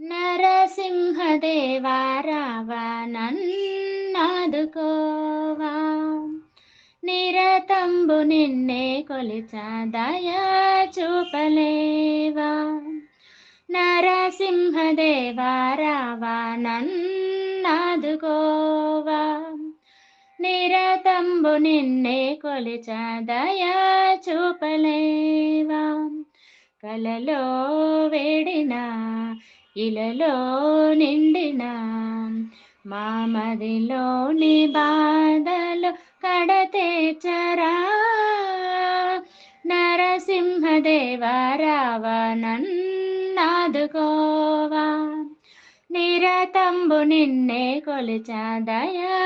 నరసింహదేవా రావా నన్నాదుకోవా నిరతంబు నిన్నే కొలిచ దయా చూపలేవా. నరసింహదేవా రావా నన్నాదుకోవా నిరతంబు నిన్నే కొలిచ దయా చూపలేవా. కలలో వేడినా ఇలలో నిండిన మా మదిలోని బాధలు కడతేచరా నరసింహదేవా నన్నాదుకోవా నిరతంబు నిన్నే కొలిచా దయా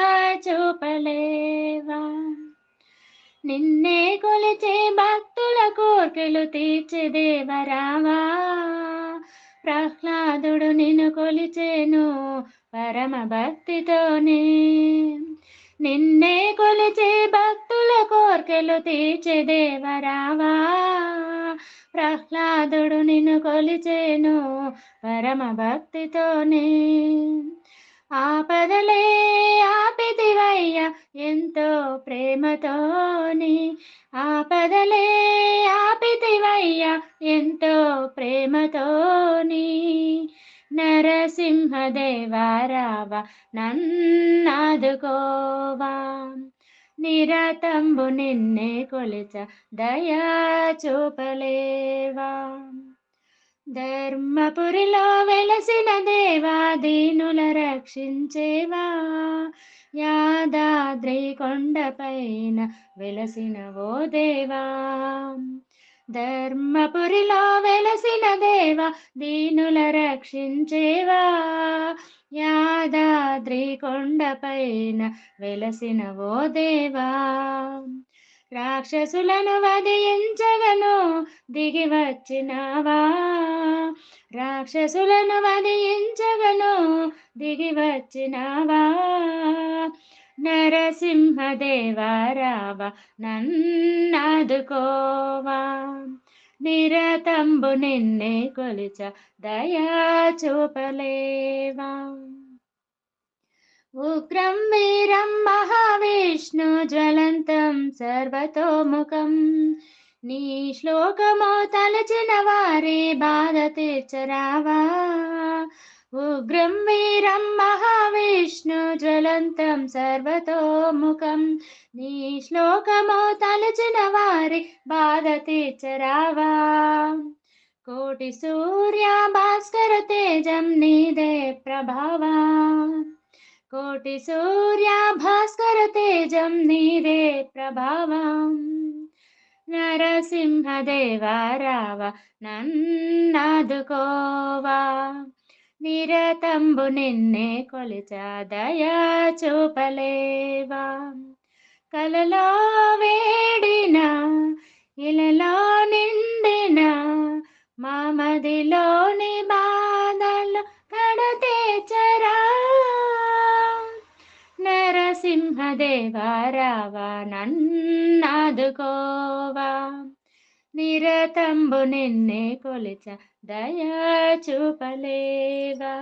చూపలేవా. నిన్నే కొలిచే భక్తుల కోర్కెలు తీర్చి దేవరావా. ప్రహ్లాదుడు నిన్ను కొలిచేను పరమ భక్తితోనే. నిన్నే కొలిచే భక్తుల కోర్కెలు తీర్చే దేవరావా. ప్రహ్లాదుడు నిన్ను కొలిచేను పరమ భక్తితోనే. ఆపదలే ఆపిదివయ్య ఎంతో ప్రేమతోని. ఆపదలే నరసింహదేవారావ నన్నాదుకోవా. నిరతంబు నిన్నే కొలిచ దయా చూపలేవా. ధర్మపురిలో వెలసిన దేవా దీనుల రక్షించేవా. యాదాద్రి కొండపైన వెలసిన ఓ దేవా. ధర్మపురిలో వెలసిన దేవా దీనుల రక్షించేవా. యాదాద్రి కొండపైన వెలసిన ఓ దేవా. రాక్షసులను వధించగను దిగి వచ్చినావా. రాక్షసులను వధించగను దిగి వచ్చినావా. నరసింహదేవా రావ నన్నాదుకోవా నిరతంబు నిన్నే కొలుచ దయా చూపలేవా? ఉగ్రం వీరం మహావిష్ణు జ్వలంతం సర్వతోముఖం నీ శ్లోకము తలచిన వారి బాధ తీర్చరావా? ఉగ్రం వీరం మహావిష్ణు జ్వలంతం సర్వతోముఖం నీ శ్లోకమో తలచిన వారి బాధ తీర్చరావా కోటి సూర్య భాస్కర తేజం నీదే ప్రభావా కోటి సూర్య నిరతంబు నిన్నే కొలిచ దయా చూపలేవా. కలలో వేడిన ఇలలో నిండిన మామదిలోని బాధలు కడతేచరా నరసింహదేవా రావా నన్నాదుకోవా నిరతంబు నిన్నే కొలిచ దయా చూపలేవా?